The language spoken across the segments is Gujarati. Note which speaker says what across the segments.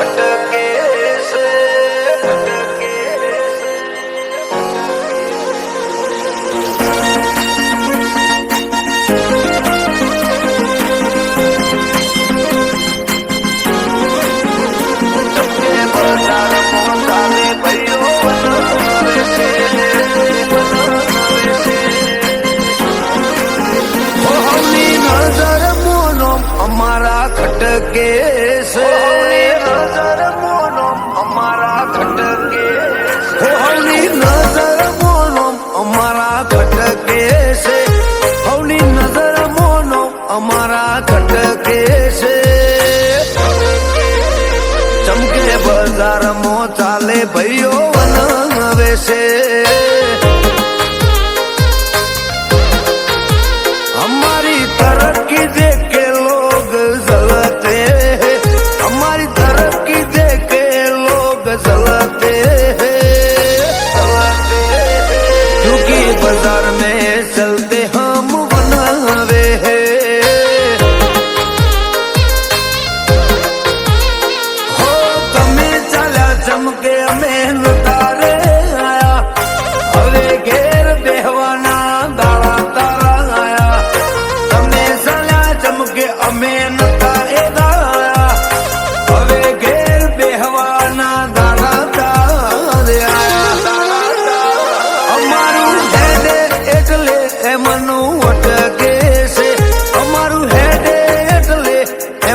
Speaker 1: What the મારા ખટકે છે. ચમકે બજારમાં ચાલે ભાઈઓ વન છે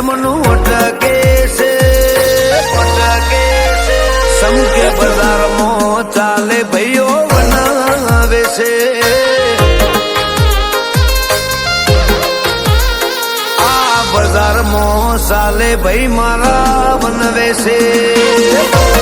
Speaker 1: એમનું અટકે છે અટકે છે સમકે બજારમાં ચાલે ભાઈઓ બનાવે છે આ બજારમાં ચાલે ભાઈ મારા બનવે છે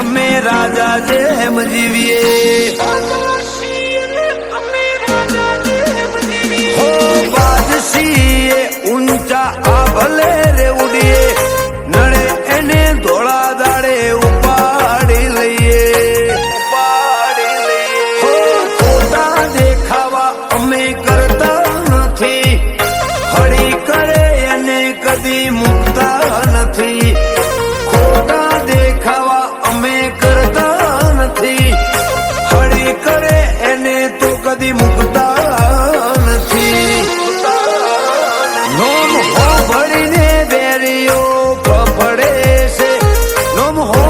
Speaker 1: અમે રાજા જેમ જીવીએ ઊંચા આ ભલે રે ઉડીએ નડે એને ધોળા દાડે ઉપાડી લઈએ ઉપાડી લઈએ હો દેખાવા અમે કરતા નથી હળી કરે એને કદી મુકતા નથી મુકતા નથી નોમ હો ભળીને બેરીઓ ફફડે છે નોમ હો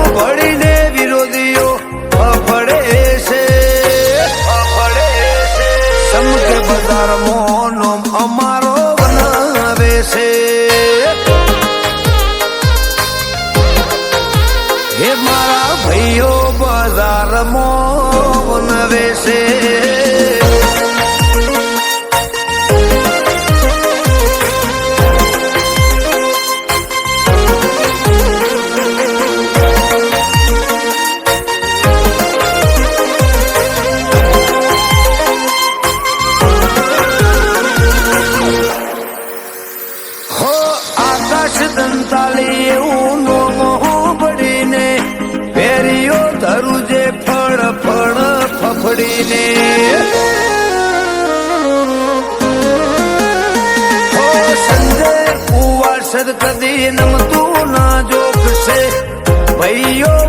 Speaker 1: વિરોધીઓ ફફડે છે સમકે બજારમાં હે મારા ભાઈઓ, બજારમાં બનાવે છે. હો સંજય કુવાસદ કદી નમતું ના જોખશે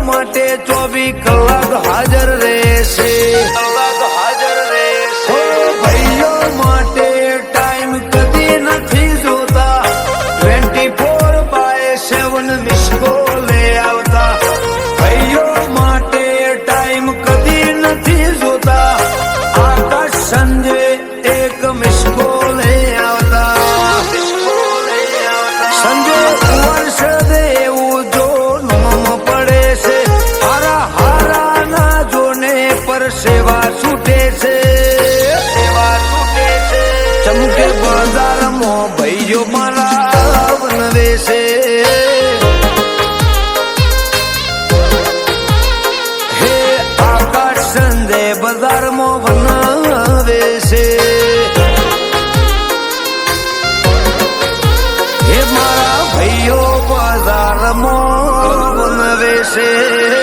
Speaker 1: માટે ચોવીસ કલાક હાજર રહેશે. છૂટે છે. સેવા છૂટે છે. ચમકે. બજારમાં ભાઈઓ મારા બનવે છે હે આકાશ બજારમાં બનાવે છે હે મારા ભાઈઓ બજારમાં બનવે છે